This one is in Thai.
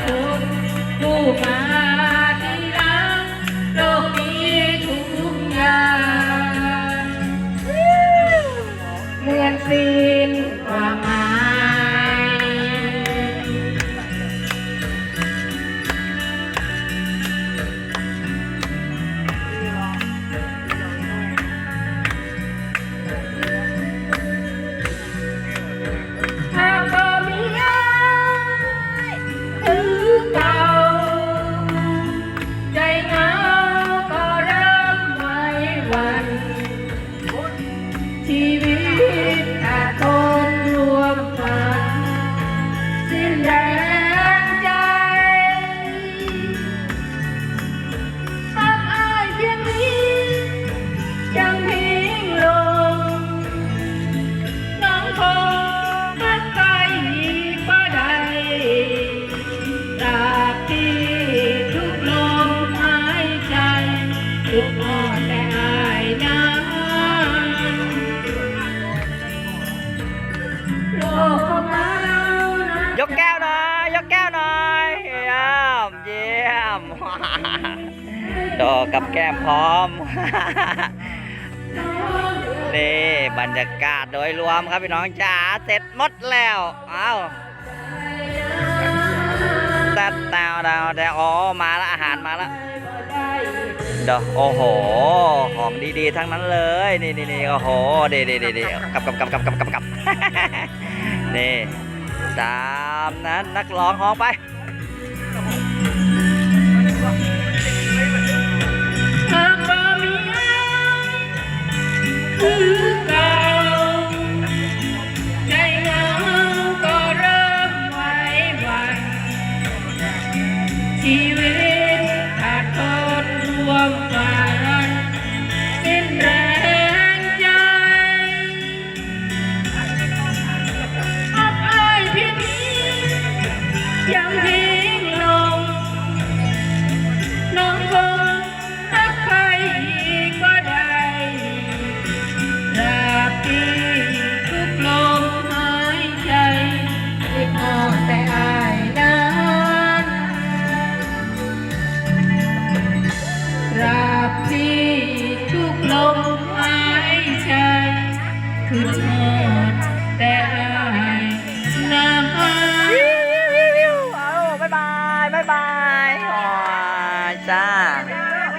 ค Steve. ยกแก้วหน่อยเยี่ยมเยี่ยมโดกับแก้มพร้อมนี่บรรยากาศโดยรวมครับพี่น้องจ๋าเสร็จหมดแล้วเอ้าตัดดาวดาวแต่อ๋อมาแล้วอาหารมาแล้วเดี๋ยวโอ้โห ของดีๆ ทั้งนั้นเลย นี่นี่นี่โอ้โหดีดีดีดีกับกับกับกับกับกับกับนี่ ตามนั้นนักร้องฮ้องไปหากบ่มี คือทอดแต่อายน้ำอายวิววิววิวเอาบายบายบายบายจ้า